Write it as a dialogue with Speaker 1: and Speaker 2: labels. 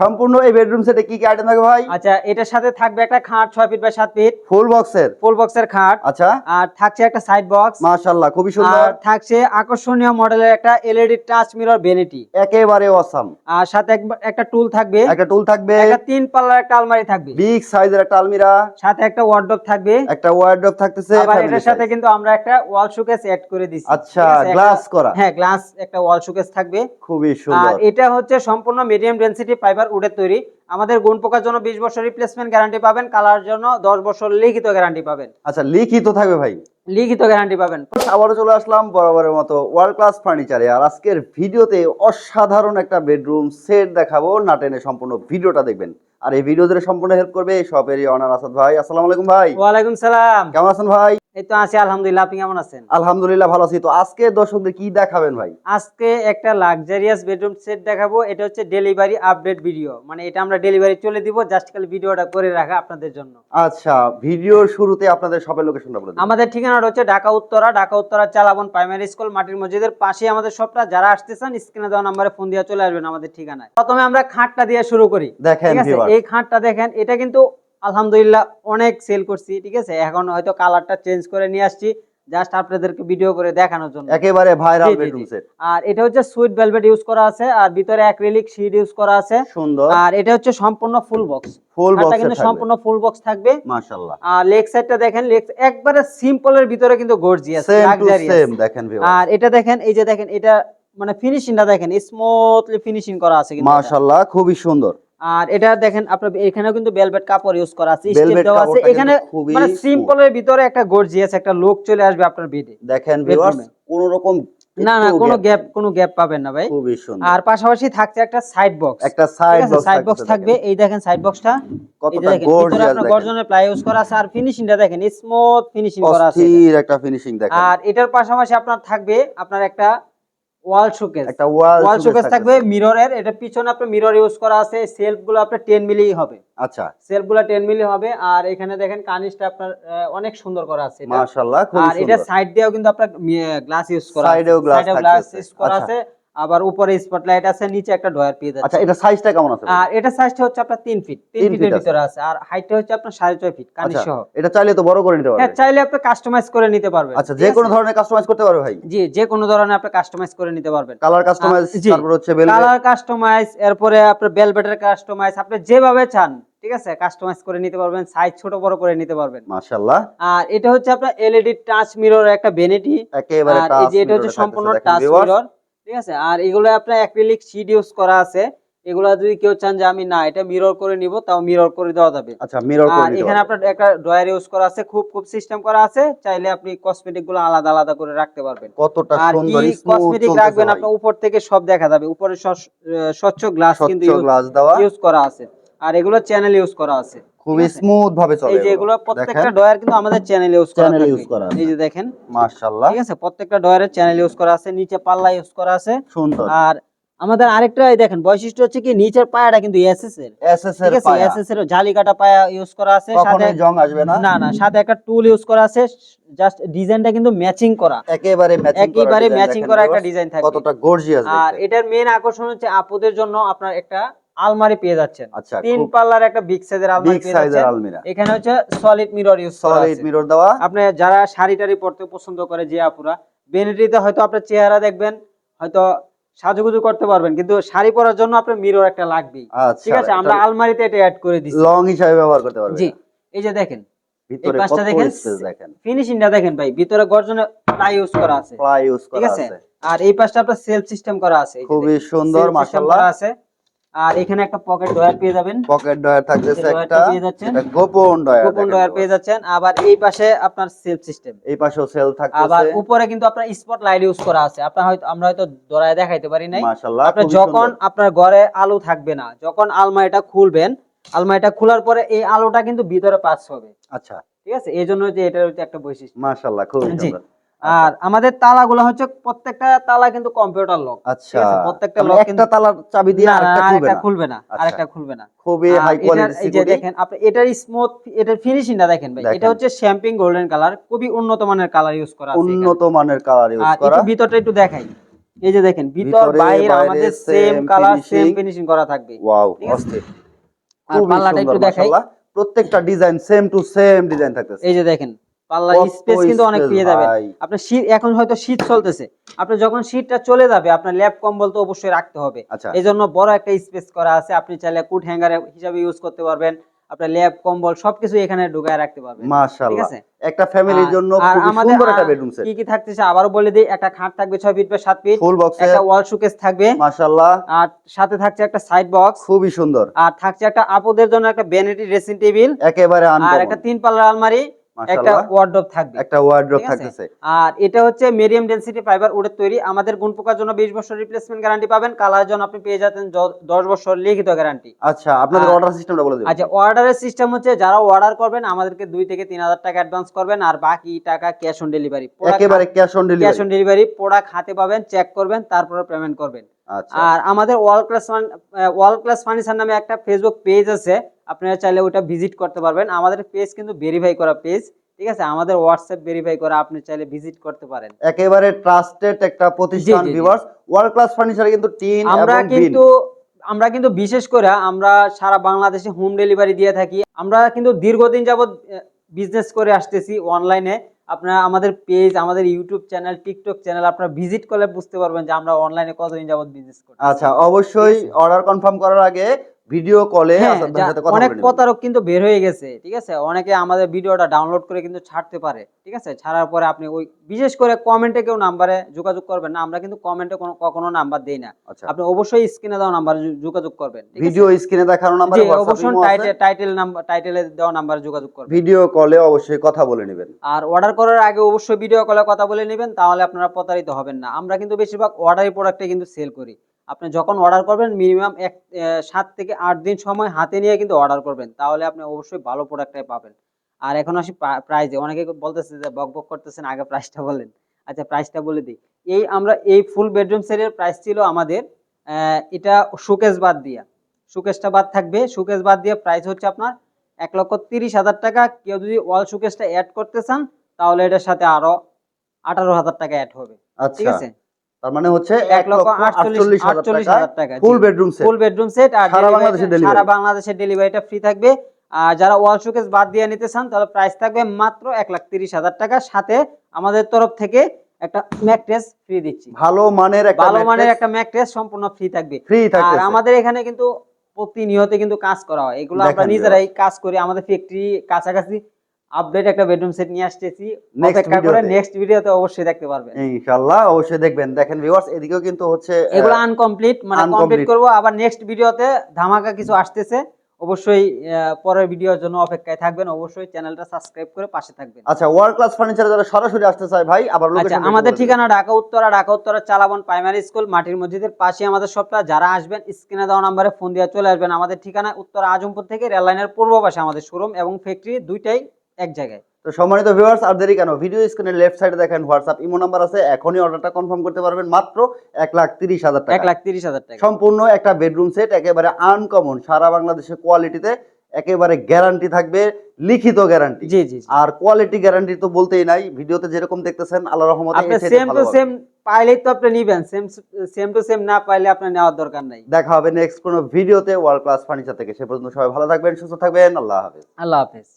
Speaker 1: সম্পূর্ণ এই বেডরুম সেটে কি কি আইটেম থাকবে ভাই?
Speaker 2: আচ্ছা এটার সাথে থাকবে একটা খাট ছয় ফিট বাই সাত ফিট
Speaker 1: ফুল বক্সের
Speaker 2: ফুল বক্সের খাট।
Speaker 1: আচ্ছা।
Speaker 2: আর থাকছে একটা সাইড বক্স
Speaker 1: মাশাআল্লাহ খুবই সুন্দর।
Speaker 2: আর থাকছে আকর্ষণীয় মডেলের একটা এলইডি টাচ মিরর ভ্যানিটি
Speaker 1: একেবারে অসাম
Speaker 2: আর সাথে একটা টুল থাকবে।
Speaker 1: একটা টুল থাকবে।
Speaker 2: একটা তিন পাল্লার একটা আলমারি থাকবে।
Speaker 1: বিগ সাইজের একটা আলমিরা।
Speaker 2: সাথে একটা ওয়ার্ডরোব থাকবে।
Speaker 1: একটা ওয়ার্ডরোব থাকতেছে
Speaker 2: আবার
Speaker 1: family
Speaker 2: এটার সাথে কিন্তু আমরা একটা ওয়াল শোকেস এড করে দিছি।
Speaker 1: আচ্ছা,
Speaker 2: একটা-
Speaker 1: করা।
Speaker 2: হ্যাঁ গ্লাস একটা ওয়াল শোকেস থাকবে।
Speaker 1: খুবই
Speaker 2: আর
Speaker 1: সুন্দর
Speaker 2: এটা হচ্ছে সম্পূর্ণ মিডিয়াম ডেনসিটি ফাইবার উডের তৈরি। আমাদের গুণ পোকার জন্য বিশ বছর রিপ্লেসমেন্ট গ্যারান্টি পাবেন কালার জন্য দশ বছর লিখিত গ্যারান্টি পাবেন।
Speaker 1: আচ্ছা লিখিত থাকবে ভাই?
Speaker 2: লিখিত গ্যারান্টি পাবেন।
Speaker 1: আবারও চলে আসলাম বরাবরের মতো ওয়ার্ল্ড ক্লাস ফার্নিচারে আর আজকের ভিডিওতে অসাধারণ একটা বেডরুম সেট দেখাবো। না টেনে সম্পূর্ণ ভিডিওটা দেখবেন। আর এই ভিডিও ধরে সম্পূর্ণ হেল্প করবে শপেরই অনার আসাদ ভাই। আসসালামু আলাইকুম ভাই।
Speaker 2: ওয়ালাইকুম সালাম।
Speaker 1: কেমন আছেন ভাই?
Speaker 2: এই তো আছি আলহামদুলিল্লাহ। আপনি কেমন আছেন?
Speaker 1: আলহামদুলিল্লাহ ভালো আছি। তো আজকে দর্শকদের কি দেখাবেন ভাই?
Speaker 2: আজকে একটা লাক্সারিয়াস বেডরুম সেট দেখাবো। এটা হচ্ছে ডেলিভারি আপডেট ভিডিও মানে এটা আমরা ডেলিভারি চলে দিব জাস্ট খালি ভিডিওটা করে রাখা আপনাদের জন্য।
Speaker 1: আচ্ছা ভিডিওর শুরুতে আপনাদের লোকেশনটা বলে
Speaker 2: আমাদের ঠিকানাটা হচ্ছে ঢাকা উত্তরা ঢাকা উত্তরা চালাবন প্রাইমারি স্কুল মাটির মসজিদের পাশে আমাদের সবটা যারা আসতেছেন স্ক্রিনে দেওয়া নাম্বারে ফোন দিয়ে চলে আসবেন আমাদের ঠিকানায়। প্রথমে আমরা খাটটা দিয়ে শুরু করি।
Speaker 1: দেখেন।
Speaker 2: এই খাটটা দেখেন এটা কিন্তু আলহামদুলিল্লাহ অনেক সেল করছি ঠিক আছে? এখন হয়তো কালারটা চেঞ্জ করে নিয়ে আসছি জাস্ট আপনাদেরকে ভিডিও করে দেখানোর জন্য।
Speaker 1: একেবারে ভাইরাল বেডরুম সেট
Speaker 2: আর এটা হচ্ছে সুইট ভেলভেট ইউজ করা আছে আর ভিতরে অ্যাক্রিলিক শীট ইউজ করা আছে।
Speaker 1: সুন্দর।
Speaker 2: আর এটা হচ্ছে সম্পূর্ণ ফুল বক্স
Speaker 1: ফুল বক্স
Speaker 2: কিন্তু সম্পূর্ণ ফুল বক্স থাকবে।
Speaker 1: মাশাআল্লাহ।
Speaker 2: আর লেগ সাইডটা দেখেন লেগ একবারে সিম্পলের ভিতরে কিন্তু গর্জিয়াস লাক্সারিয়াস
Speaker 1: সেম দেখেন
Speaker 2: আর এটা দেখেন এই যে দেখেন এটা মানে ফিনিশিংটা দেখেন স্মুথলি ফিনিশিং করা আছে কিন্তু।
Speaker 1: মাশাআল্লাহ খুবই সুন্দর।
Speaker 2: আর এটা দেখেন আপনার এখানেও কিন্তু বেলভেট কাপড় ইউজ করা আছে স্টেপ দেওয়া আছে। এখানে মানে সিম্পলের ভিতরে একটা গর্জিয়াস একটা লুক চলে আসবে আপনার বেডে
Speaker 1: দেখেন ভিউয়ার্স কোন রকম
Speaker 2: না না কোনো গ্যাপ কোনো গ্যাপ পাবেন না ভাই।
Speaker 1: খুবই সুন্দর।
Speaker 2: আর পাশাপাশি থাকছে একটা সাইড বক্স
Speaker 1: একটা সাইড বক্স
Speaker 2: সাইড বক্স থাকবে। এই দেখেন সাইড বক্সটা
Speaker 1: কতটা গর্জিয়াস
Speaker 2: আপনার গর্জনের প্লাই ইউজ করা আছে। আর ফিনিশিংটা দেখেন স্মুথ ফিনিশিং করা আছে
Speaker 1: অস্থির একটা ফিনিশিং দেখেন।
Speaker 2: আর এটার পাশাপাশি আপনার থাকবে আপনার একটা ওয়াল শোকেস।
Speaker 1: একটা ওয়াল
Speaker 2: ওয়াল শোকেস থাকবে মিররের। এটা পিছনে আপনার মিরর ইউজ করা আছে। সেলফগুলো আপনার 10 মিলি হবে।
Speaker 1: আচ্ছা।
Speaker 2: সেলফগুলো 10 মিলি হবে। আর এখানে দেখেন কানিসটা আপনার অনেক সুন্দর করা আছে। এটা।
Speaker 1: মাশাআল্লাহ খুব
Speaker 2: আর এটা সাইড দিয়েও কিন্তু আপনার গ্লাস ইউজ করা আছে।
Speaker 1: এও
Speaker 2: গ্লাস ইউজ করা
Speaker 1: আচ্ছা।
Speaker 2: আছে। আবার উপরে স্পটলাইট আছে নিচে একটা ডয়ার পেয়ে যাচ্ছে
Speaker 1: আচ্ছা এটা সাইজটা কেমন আছে?
Speaker 2: আর এটা সাইজটা হচ্ছে আপনার 3 ফিট 3
Speaker 1: তিন
Speaker 2: ফিটের ভিতরে আছে। আর হাইটটা হচ্ছে আপনার 6.5 ফিট
Speaker 1: আচ্ছা
Speaker 2: সহ।
Speaker 1: এটা চাইলে তো বড় করে নিতে
Speaker 2: হ্যাঁ চাইলে আপনি কাস্টমাইজ করে নিতে পারবেন।
Speaker 1: আচ্ছা যে কোনো ধরনের কাস্টমাইজ করতে পারবে ভাই?
Speaker 2: জি যে কোনো ধরনের আপনি কাস্টমাইজ করে নিতে পারবেন।
Speaker 1: কালার কাস্টমাইজ তারপর হচ্ছে বেলভেট
Speaker 2: কালার কাস্টমাইজ এরপরে আপনার বেলভেটের কাস্টমাইজ আপনি যেভাবে চান ঠিক আছে? কাস্টমাইজ করে নিতে পারবেন সাইজ ছোট বড় করে নিতে পারবেন।
Speaker 1: মাশাআল্লাহ।
Speaker 2: আর এটা হচ্ছে আপনার এলইডি টাচ মিরর একটা ভ্যানিটি
Speaker 1: একেবারে
Speaker 2: আর এই যে এটা হচ্ছে সম্পূর্ণ টাচ মিরর ঠিক আছে? আর এগুলো আপনার অ্যাক্রিলিক শীট ইউজ করা আছে। এগুলো যদি কেউ চান যে আমি না এটা মিরর করে নিব তাও মিরর করে দেওয়া যাবে।
Speaker 1: আচ্ছা মিরর করে
Speaker 2: এখানে আপনার একটা ড্রয়ার ইউজ করা আছে খুব খুব সিস্টেম করা আছে। চাইলে আপনি কসমেটিকগুলো আলাদা আলাদা করে রাখতে পারবেন।
Speaker 1: কতটা
Speaker 2: আর কি
Speaker 1: সুন্দর
Speaker 2: কসমেটিক রাখবেন আপনার উপর থেকে সব দেখা যাবে। উপরে স্বচ্ছ- গ্লাস কিন্তু
Speaker 1: স্বচ্ছ গ্লাস দেওয়া।
Speaker 2: ইউজ করা আছে। আর এগুলো চ্যানেল ইউজ করা আছে।
Speaker 1: খুবই স্মুথ ভাবে চলে
Speaker 2: এই যে এগুলো। প্রত্যেকটা ডয়ার কিন্তু আমাদের চ্যানেল ইউজ করা থাকবে।
Speaker 1: use করা।
Speaker 2: এই যে দেখেন।
Speaker 1: মাশাআল্লাহ।
Speaker 2: ঠিক আছে প্রত্যেকটা ডয়ারের চ্যানেল ইউজ করা আছে নিচে পাল্লা ইউজ করা আছে।
Speaker 1: সুন্দর।
Speaker 2: আর আমাদের আরেকটা এই দেখেন বৈশিষ্ট্য হচ্ছে কি নিচের পায়াটা কিন্তু এসএস এর।
Speaker 1: এসএস এর পায়া।
Speaker 2: এসএস এর জালি কাটা পায়া ইউজ করা আছে সাথে
Speaker 1: জং আসবে না।
Speaker 2: না না সাথে একটা টুল ইউজ করা আছে জাস্ট ডিজাইনটা কিন্তু ম্যাচিং করা।
Speaker 1: একেবারে ম্যাচিং করা
Speaker 2: একেবারে ম্যাচিং করা একটা ডিজাইন থাকে
Speaker 1: কতটা গর্জিয়াস
Speaker 2: আর এটার মেন আকর্ষণ হচ্ছে আপুদের জন্য আপনার একটা আলমারি পেয়ে যাচ্ছেন।
Speaker 1: আচ্ছা
Speaker 2: তিন পাল্লার একটা বিগ সাইজের আলমারি পেয়ে যাচ্ছেন।
Speaker 1: আলমিরা।
Speaker 2: এখানে হচ্ছে সলিড মিরর ইউজ করা
Speaker 1: সলিড মিরর দেওয়া।
Speaker 2: আপনি যারা শাড়ি টাড়ি পরতে পছন্দ করে যে আপুরা বেনিটিতে হয়তো আপনার চেহারা দেখবেন হয়তো সাজুগুজু করতে পারবেন কিন্তু শাড়ি পরার জন্য আপনার মিরর একটা লাগবেই।
Speaker 1: আচ্ছা
Speaker 2: ঠিক আছে আমরা আলমারিতে এটা অ্যাড করে দিচ্ছি
Speaker 1: লং হিসাবে ব্যবহার করতে পারবে
Speaker 2: জি এই যে দেখেন
Speaker 1: ভিতরে কত
Speaker 2: দেখেন
Speaker 1: স্পেস দেখেন।
Speaker 2: ফিনিশিংটা দেখেন ভাই ভিতরে গর্জনে প্লাই ইউজ করা আছে।
Speaker 1: প্লাই ইউজ করা
Speaker 2: আছে? আর এই পাশটা আপনার সেলফ সিস্টেম করা আছে
Speaker 1: খুবই সুন্দর মাশাআল্লাহ।
Speaker 2: আছে। আর এখানে একটা পকেট ডয়ার পেয়ে যাবেন।
Speaker 1: পকেট ডয়ার থাকতেছে একটা
Speaker 2: পেয়ে যাচ্ছেন।
Speaker 1: গোপন ডয়ার
Speaker 2: গোপন ডয়ার পেয়ে যাচ্ছেন। আবার এই পাশে আপনার সেলফ সিস্টেম
Speaker 1: এই পাশেও সেল
Speaker 2: আবার উপরে কিন্তু আপনার স্পট লাইট ইউজ করা আছে। আপনার হয়তো আমরা হয়তো দরায় দেখাইতে পারি নাই।
Speaker 1: মাশাআল্লাহ খুবই
Speaker 2: যখন আপনার ঘরে আলো থাকবে না যখন আলমারিটা খুলবেন আলমারিটা খোলার পরে এই আলোটা কিন্তু ভিতরে পাস হবে।
Speaker 1: আচ্ছা।
Speaker 2: ঠিক আছে? এই জন্য যে এটার একটা বৈশিষ্ট্য।
Speaker 1: মাশাআল্লাহ খুবই
Speaker 2: জি।
Speaker 1: সুন্দর।
Speaker 2: আর আমাদের তালাগুলো হচ্ছে প্রত্যেকটা তালা কিন্তু কম্পিউটার লক
Speaker 1: আচ্ছা।
Speaker 2: প্রত্যেকটা
Speaker 1: মানে
Speaker 2: লক
Speaker 1: একটা তালার চাবি দিয়ে আরেকটা খুলবে না। আচ্ছা।
Speaker 2: আরেকটা খুলবে না।
Speaker 1: খুবই হাই কোয়ালিটি
Speaker 2: এই যে দেখেন আপনি এটার স্মুথ এটার ফিনিশিংটা দেখেন ভাই। এটা হচ্ছে শ্যাম্পিং গোল্ডেন কালার খুবই উন্নত মানের কালার ইউজ করা আছে
Speaker 1: উন্নত মানের কালার ইউজ করা
Speaker 2: একটু ভিতরটা একটু দেখাই। এই যে দেখেন ভিতর বাইরে আমাদের সেম কালার সেম ফিনিশিং করা থাকবে।
Speaker 1: ওয়াও অস্থির।
Speaker 2: আর পাল্লাটা একটু দেখাই।
Speaker 1: প্রত্যেকটা design same to same design থাকতেছে।
Speaker 2: এই যে দেখেন পাল্লা স্পেস কিন্তু অনেক পেয়ে যাবেন। আপনার শীত এখন হয়তো শীত চলতেছে। আপনি যখন শীতটা চলে যাবে আপনার ল্যাপ কম্বল তো অবশ্যই রাখতে হবে।
Speaker 1: আচ্ছা।
Speaker 2: এই জন্য বড় একটা স্পেস করা আছে। আপনি চাইলে কুট হ্যাঙ্গার হিসাবে ইউজ করতে পারবেন। আপনার ল্যাপ কম্বল সবকিছু এখানে ঢুকায় রাখতে পারবেন। ঠিক
Speaker 1: মাশাআল্লাহ।
Speaker 2: আছে?
Speaker 1: একটা ফ্যামিলির জন্য সুন্দর একটা বেডরুম সেট
Speaker 2: কি কি থাকতেছে আবারও বলে দিই। একটা খাট থাকবে ছয় ফিট বাই সাত ফিট
Speaker 1: ফুল বক্সে
Speaker 2: একটা ওয়াল শোকেস থাকবে।
Speaker 1: মাশাআল্লাহ।
Speaker 2: আর সাথে থাকছে একটা সাইড বক্স
Speaker 1: খুবই সুন্দর।
Speaker 2: আর থাকছে একটা আপুদের জন্য একটা ভ্যানিটি ড্রেসিং টেবিল
Speaker 1: একেবারে
Speaker 2: আর একটা তিন পাল্লার আলমারি। একটা
Speaker 1: মাশাআল্লাহ
Speaker 2: থাকবে।
Speaker 1: একটা ওয়ার্ড্রপ থাকতেছে।
Speaker 2: আর এটা হচ্ছে মিডিয়াম ডেনসিটি ফাইবার উডের তৈরি। আমাদের গুণ পোকার জন্য বিশ বছর রিপ্লেসমেন্ট গ্যারান্টি পাবেন। কালার জন্য আপনি পেয়ে যাচ্ছেন জ- দশ বছর লিখিত গ্যারান্টি
Speaker 1: আচ্ছা আপনাদের অর্ডার সিস্টেমটা বলে দিন
Speaker 2: আচ্ছা অর্ডারের সিস্টেম হচ্ছে যারা অর্ডার করবেন আমাদেরকে দুই থেকে তিন হাজার টাকা অ্যাডভান্স করবেন। আর বাকি টাকা ক্যাশ অন ডেলিভারি
Speaker 1: একেবারে cash on
Speaker 2: cash on delivery product হাতে পাবেন চেক করবেন তারপরে পেমেন্ট করবেন। আর আমাদের world class world class furniture নামে একটা ফেসবুক পেজ আছে আপনারা চাইলে ওটা ভিজিট করতে পারবেন। আমাদের পেজ কিন্তু ভেরিফাই করা পেজ ঠিক আছে? আমাদের হোয়াটসঅ্যাপ ভেরিফাই করা আপনি চাইলে ভিজিট করতে পারেন।
Speaker 1: একেবারে ট্রাস্টেড একটা প্রতিষ্ঠান। ভিউয়ার্স ওয়ার্ল্ড ক্লাস ফার্নিচার কিন্তু টিন
Speaker 2: আমরা কিন্তু আমরা কিন্তু বিশেষ করে আমরা সারা বাংলাদেশে হোম ডেলিভারি দিয়ে থাকি। আমরা কিন্তু দীর্ঘদিন যাবত বিজনেস করে আসতেছি অনলাইনে আপনারা আমাদের পেজ আমাদের ইউটিউব চ্যানেল টিকটক চ্যানেল আপনারা ভিজিট করলে বুঝতে পারবেন যে আমরা অনলাইনে কতদিন যাবত বিজনেস করি
Speaker 1: আচ্ছা অবশ্যই অর্ডার কনফার্ম করার আগে ভিডিও কলে
Speaker 2: হ্যাঁ, অনেক প্রতারক কিন্তু বের হয়ে গেছে ঠিক আছে? অনেকে আমাদের ভিডিওটা ডাউনলোড করে কিন্তু ছাড়তে পারে ঠিক আছে? ছাড়ার পরে আপনি ওই বিশেষ করে কমেন্টে কেউ নাম্বারে যোগাযোগ করবেন না আমরা কিন্তু কমেন্টে কোনো কখনো নাম্বার দেই না।
Speaker 1: আচ্ছা।
Speaker 2: আপনি অবশ্যই স্ক্রিনে দেওয়া নাম্বারে যোগাযোগ করবেন
Speaker 1: ভিডিও স্ক্রিনে দেখানো নাম্বারে
Speaker 2: অবশ্যই টাইটেল টাইটেল নাম্বার টাইটেলে দেওয়া নাম্বারে যোগাযোগ করবেন।
Speaker 1: ভিডিও কলে অবশ্যই কথা বলে নেবেন।
Speaker 2: আর অর্ডার করার আগে অবশ্যই ভিডিও কলে কথা বলে নেবেন তাহলে আপনারা প্রতারিত হবেন না। আমরা কিন্তু বেশিরভাগ অর্ডারি প্রোডাক্টে কিন্তু সেল করি। আপনি যখন অর্ডার করবেন মিনিমাম এক সাত থেকে আট দিন সময় হাতে নিয়ে কিন্তু অর্ডার করবেন। তাহলে আপনি অবশ্যই ভালো প্রোডাক্টটাই পাবেন। আর এখন আসি প্রাইজে অনেকে বলতেছে যে বক বক করতেছেন আগে প্রাইসটা বলেন। আচ্ছা প্রাইসটা বলে দিই। এই আমরা এই ফুল বেডরুম সেটের প্রাইস ছিল আমাদের এটা শোকেস বাদ দিয়া। শোকেসটা বাদ থাকবে। শোকেস বাদ দিয়ে প্রাইস হচ্ছে আপনার এক লক্ষ তিরিশ হাজার টাকা। কেউ যদি ওয়াল শোকেসটা অ্যাড করতে চান তাহলে এটার সাথে আরও আঠারো হাজার টাকা অ্যাড হবে। ঠিক
Speaker 1: আচ্ছা।
Speaker 2: আছে?
Speaker 1: তার মানে হচ্ছে
Speaker 2: এক লক্ষ আটচল্লিশ আটচল্লিশ হাজার টাকা
Speaker 1: full bedroom set
Speaker 2: full bedroom set আর
Speaker 1: সারা বাংলাদেশে।
Speaker 2: সারা ডেলিভারিটা ফ্রি থাকবে। আর যারা ওয়াল শোকেস বাদ দিয়ে নিতে চান তাহলে প্রাইস থাকবে মাত্র এক লাখ তিরিশ হাজার টাকা। সাথে আমাদের তরফ থেকে একটা ম্যাট্রেস ফ্রি দিচ্ছি।
Speaker 1: ভালো মানের একটা
Speaker 2: ভালো মানের একটা ম্যাট্রেস সম্পূর্ণ ফ্রি থাকবে।
Speaker 1: ফ্রি
Speaker 2: আর আমাদের এখানে কিন্তু প্রতিনিয়ত কিন্তু কাজ করা হয়। এগুলো আমরা নিজেরাই কাজ করি। আমাদের ফ্যাক্টরি কাছাকাছি আপডেট একটা বেডরুম সেট নিয়ে আসতেছি। অপেক্ষা করে নেক্সট ভিডিওতে অবশ্যই দেখতে পারবেন।
Speaker 1: ইনশাআল্লাহ অবশ্যই দেখবেন। দেখেন ভিউয়ার্স এদিকেও কিন্তু হচ্ছে
Speaker 2: এগুলো আনকমপ্লিট মানে কমপ্লিট করব। আবার নেক্সট ভিডিওতে ধামাকা কিছু আসতেছে। অবশ্যই পরের ভিডিওর জন্য অপেক্ষায় থাকবেন। অবশ্যই চ্যানেলটা সাবস্ক্রাইব করে পাশে থাকবেন।
Speaker 1: আচ্ছা ওয়ার্ল্ড ক্লাস ফার্নিচারে যারা সরাসরি আসতে চায় ভাই আবার
Speaker 2: আচ্ছা
Speaker 1: লোকেশন
Speaker 2: আমাদের ঠিকানা ঢাকা উত্তরা। ঢাকা উত্তরা চালাবন প্রাইমারি স্কুল মাটির মসজিদের পাশে আমাদের সবটা যারা আসবেন স্ক্রিনে দেওয়া নাম্বারে ফোন দিয়ে চলে আসবেন। আমাদের ঠিকানা উত্তরা আজমপুর থেকে রেল লাইনের পূর্ব পাশে আমাদের শোরুম এবং ফ্যাক্টরি দুইটাই এক জায়গায়।
Speaker 1: তো সম্মানিত ভিউয়ার্স আর দেরি কেন? ভিডিও স্ক্রিনের লেফট সাইডে দেখেন হোয়াটসঅ্যাপ ইমো নাম্বার আছে। এখনই অর্ডারটা কনফার্ম করতে পারবেন মাত্র এক লাখ তিরিশ হাজার টাকা।
Speaker 2: এক লাখ তিরিশ হাজার টাকা।
Speaker 1: সম্পূর্ণ একটা বেডরুম সেট একেবারে আনকমন সারা বাংলাদেশের কোয়ালিটিতে একেবারে গ্যারান্টি থাকবে লিখিত গ্যারান্টি
Speaker 2: জি জি।
Speaker 1: আর কোয়ালিটি গ্যারান্টি তো বলতেই নাই ভিডিওতে যেরকম দেখতেছেন আল্লাহ রহমতে
Speaker 2: আপনি সেম টু সেম পাইলেই তো আপনি নিবেন সেম সেম টু সেম না পাইলে আপনার নেওয়ার দরকার নাই।
Speaker 1: দেখা হবে নেক্সট কোনো ভিডিওতে ওয়ার্ল্ড ক্লাস ফার্নিচার থেকে। সে পর্যন্ত সবাই ভালো থাকবেন সুস্থ থাকবেন আল্লাহ হাফেজ।
Speaker 2: আল্লাহ হাফেজ।